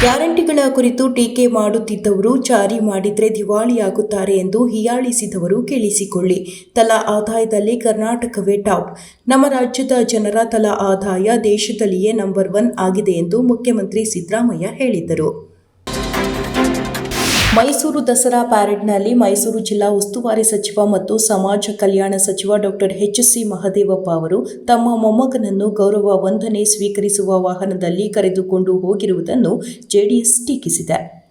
ಗ್ಯಾರಂಟಿಗಳ ಕುರಿತು ಟೀಕೆ ಮಾಡುತ್ತಿದ್ದವರು ಜಾರಿ ಮಾಡಿದ್ರೆ ದಿವಾಳಿಯಾಗುತ್ತಾರೆ ಎಂದು ಹೀಯಾಳಿಸಿದವರು ಕೇಳಿಸಿಕೊಳ್ಳಿ. ತಲಾ ಆದಾಯದಲ್ಲಿ ಕರ್ನಾಟಕವೇ ಟಾಪ್. ನಮ್ಮ ರಾಜ್ಯದ ಜನರ ತಲಾ ಆದಾಯ ದೇಶದಲ್ಲಿಯೇ ನಂಬರ್ ಒನ್ ಆಗಿದೆ ಎಂದು ಮುಖ್ಯಮಂತ್ರಿ ಸಿದ್ದರಾಮಯ್ಯ ಹೇಳಿದರು ಮೈಸೂರು ದಸರಾ ಪ್ಯಾರೇಡ್ನಲ್ಲಿ ಮೈಸೂರು ಜಿಲ್ಲಾ ಉಸ್ತುವಾರಿ ಸಚಿವ ಮತ್ತು ಸಮಾಜ ಕಲ್ಯಾಣ ಸಚಿವ ಡಾಕ್ಟರ್ ಎಚ್ ಸಿ ಮಹದೇವಪ್ಪ ಅವರು ತಮ್ಮ ಮೊಮ್ಮಗನನ್ನು ಗೌರವ ವಂದನೆ ಸ್ವೀಕರಿಸುವ ವಾಹನದಲ್ಲಿ ಕರೆದುಕೊಂಡು ಹೋಗಿರುವುದನ್ನು ಜೆಡಿಎಸ್ ಟೀಕಿಸಿದೆ.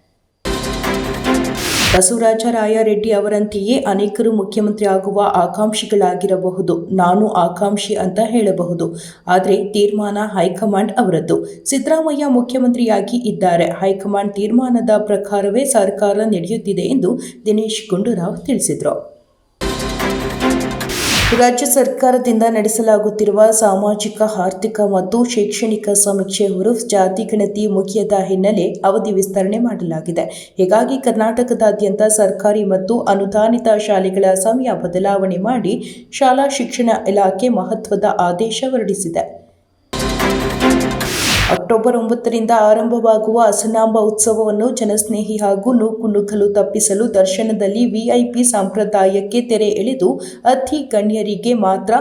ಬಸವರಾಜ ರಾಯರೆಡ್ಡಿ ಅವರಂತೆಯೇ ಅನೇಕರು ಮುಖ್ಯಮಂತ್ರಿ ಆಗುವ ಆಕಾಂಕ್ಷಿಗಳಾಗಿರಬಹುದು. ನಾನು ಆಕಾಂಕ್ಷಿ ಅಂತ ಹೇಳಬಹುದು. ಆದರೆ ತೀರ್ಮಾನ ಹೈಕಮಾಂಡ್ ಅವರದ್ದು. ಸಿದ್ದರಾಮಯ್ಯ ಮುಖ್ಯಮಂತ್ರಿಯಾಗಿ ಇದ್ದಾರೆ. ಹೈಕಮಾಂಡ್ ತೀರ್ಮಾನದ ಪ್ರಕಾರವೇ ಸರ್ಕಾರ ನಡೆಯುತ್ತಿದೆ ಎಂದು ದಿನೇಶ್ ಗುಂಡೂರಾವ್ ತಿಳಿಸಿದರು. ರಾಜ್ಯ ಸರ್ಕಾರದಿಂದ ನಡೆಸಲಾಗುತ್ತಿರುವ ಸಾಮಾಜಿಕ, ಆರ್ಥಿಕ ಮತ್ತು ಶೈಕ್ಷಣಿಕ ಸಮೀಕ್ಷೆ ಹುರುಫ್ ಜಾತಿ ಗಣತಿ ಮುಖ್ಯದ ಹಿನ್ನೆಲೆ ಅವಧಿ ವಿಸ್ತರಣೆ ಮಾಡಲಾಗಿದೆ. ಹೀಗಾಗಿ ಕರ್ನಾಟಕದಾದ್ಯಂತ ಸರ್ಕಾರಿ ಮತ್ತು ಅನುದಾನಿತ ಶಾಲೆಗಳ ಸಮಯ ಬದಲಾವಣೆ ಮಾಡಿ ಶಾಲಾ ಶಿಕ್ಷಣ ಇಲಾಖೆ ಮಹತ್ವದ ಆದೇಶ ಹೊರಡಿಸಿದೆ. ಅಕ್ಟೋಬರ್ ಒಂಬತ್ತರಿಂದ ಆರಂಭವಾಗುವ ಅಸನಾಂಬ ಉತ್ಸವವನ್ನು ಜನಸ್ನೇಹಿ ಹಾಗೂ ನೂಕು ನುಗ್ಗಲು ತಪ್ಪಿಸಲು ದರ್ಶನದಲ್ಲಿ ವಿಐಪಿ ಸಂಪ್ರದಾಯಕ್ಕೆ ತೆರೆ ಎಳೆದು ಅತಿ ಗಣ್ಯರಿಗೆ ಮಾತ್ರ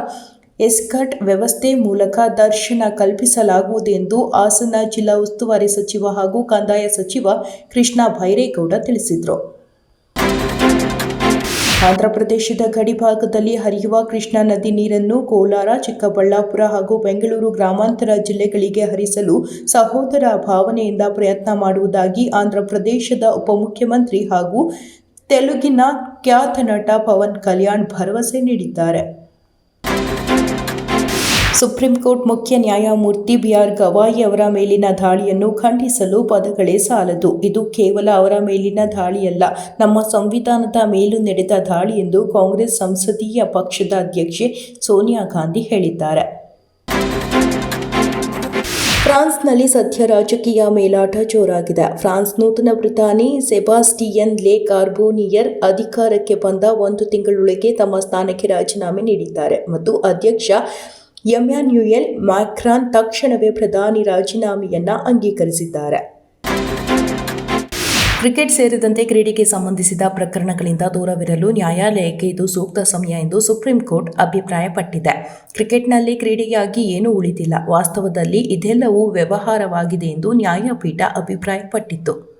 ಎಸ್ಕರ್ಟ್ ವ್ಯವಸ್ಥೆ ಮೂಲಕ ದರ್ಶನ ಕಲ್ಪಿಸಲಾಗುವುದು ಎಂದು ಹಾಸನ ಜಿಲ್ಲಾ ಉಸ್ತುವಾರಿ ಸಚಿವ ಹಾಗೂ ಕಂದಾಯ ಸಚಿವ ಕೃಷ್ಣ ಭೈರೇಗೌಡ ತಿಳಿಸಿದರು. ಆಂಧ್ರಪ್ರದೇಶದ ಗಡಿಭಾಗದಲ್ಲಿ ಹರಿಯುವ ಕೃಷ್ಣಾ ನದಿ ನೀರನ್ನು ಕೋಲಾರ, ಚಿಕ್ಕಬಳ್ಳಾಪುರ ಹಾಗೂ ಬೆಂಗಳೂರು ಗ್ರಾಮಾಂತರ ಜಿಲ್ಲೆಗಳಿಗೆ ಹರಿಸಲು ಸಹೋದರ ಭಾವನೆಯಿಂದ ಪ್ರಯತ್ನ ಮಾಡುವುದಾಗಿ ಆಂಧ್ರಪ್ರದೇಶದ ಉಪಮುಖ್ಯಮಂತ್ರಿ ಹಾಗೂ ತೆಲುಗಿನ ಖ್ಯಾತ ನಟ ಪವನ್ ಕಲ್ಯಾಣ್ ಭರವಸೆ ನೀಡಿದ್ದಾರೆ. ಸುಪ್ರೀಂ ಕೋರ್ಟ್ ಮುಖ್ಯ ನ್ಯಾಯಮೂರ್ತಿ ಬಿಆರ್ ಗವಾಯಿ ಅವರ ಮೇಲಿನ ದಾಳಿಯನ್ನು ಖಂಡಿಸಲು ಪದಗಳೇ ಸಾಲದು. ಇದು ಕೇವಲ ಅವರ ಮೇಲಿನ ದಾಳಿಯಲ್ಲ, ನಮ್ಮ ಸಂವಿಧಾನದ ಮೇಲೂ ನಡೆದ ದಾಳಿ ಎಂದು ಕಾಂಗ್ರೆಸ್ ಸಂಸದೀಯ ಪಕ್ಷದ ಅಧ್ಯಕ್ಷೆ ಸೋನಿಯಾ ಗಾಂಧಿ ಹೇಳಿದ್ದಾರೆ. ಫ್ರಾನ್ಸ್ನಲ್ಲಿ ಸದ್ಯ ರಾಜಕೀಯ ಮೇಲಾಟ ಜೋರಾಗಿದೆ. ಫ್ರಾನ್ಸ್ ನೂತನ ಪ್ರಧಾನಿ ಸೆಬಾಸ್ಟಿಯನ್ ಲೆ ಕಾರ್ಬೋನಿಯರ್ ಅಧಿಕಾರಕ್ಕೆ ಬಂದ ಒಂದು ತಿಂಗಳೊಳಗೆ ತಮ್ಮ ಸ್ಥಾನಕ್ಕೆ ರಾಜೀನಾಮೆ ನೀಡಿದ್ದಾರೆ. ಮತ್ತು ಅಧ್ಯಕ್ಷ ಎಮ್ಯಾನ್ಯುಯಲ್ ಮ್ಯಾಕ್ರಾನ್ ತಕ್ಷಣವೇ ಪ್ರಧಾನಿ ರಾಜೀನಾಮೆಯನ್ನ ಅಂಗೀಕರಿಸಿದ್ದಾರೆ. ಕ್ರಿಕೆಟ್ ಸೇರಿದಂತೆ ಕ್ರೀಡೆಗೆ ಸಂಬಂಧಿಸಿದ ಪ್ರಕರಣಗಳಿಂದ ದೂರವಿರಲು ನ್ಯಾಯಾಲಯಕ್ಕೆ ಇದು ಸೂಕ್ತ ಸಮಯ ಎಂದು ಸುಪ್ರೀಂ ಕೋರ್ಟ್ ಅಭಿಪ್ರಾಯಪಟ್ಟಿದೆ. ಕ್ರಿಕೆಟ್ನಲ್ಲಿ ಕ್ರೀಡೆಯಾಗಿ ಏನೂ ಉಳಿದಿಲ್ಲ. ವಾಸ್ತವದಲ್ಲಿ ಇದೆಲ್ಲವೂ ವ್ಯವಹಾರವಾಗಿದೆ ಎಂದು ನ್ಯಾಯಪೀಠ ಅಭಿಪ್ರಾಯಪಟ್ಟಿತ್ತು.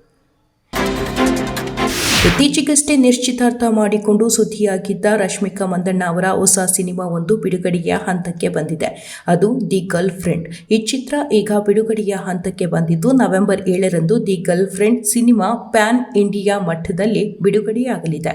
ಇತ್ತೀಚೆಗಷ್ಟೇ ನಿಶ್ಚಿತಾರ್ಥ ಮಾಡಿಕೊಂಡು ಸುದ್ದಿಯಾಗಿದ್ದ ರಶ್ಮಿಕಾ ಮಂದಣ್ಣ ಅವರ ಹೊಸ ಸಿನಿಮಾ ಒಂದು ಬಿಡುಗಡೆಯ ಹಂತಕ್ಕೆ ಬಂದಿದೆ. ಅದು ದಿ ಗರ್ಲ್ ಫ್ರೆಂಡ್ ಈ ಚಿತ್ರ ಈಗ ಬಿಡುಗಡೆಯ ಹಂತಕ್ಕೆ ಬಂದಿದ್ದು ನವೆಂಬರ್ ಏಳರಂದು the girlfriend cinema pan India ಮಟ್ಟದಲ್ಲಿ ಬಿಡುಗಡೆಯಾಗಲಿದೆ.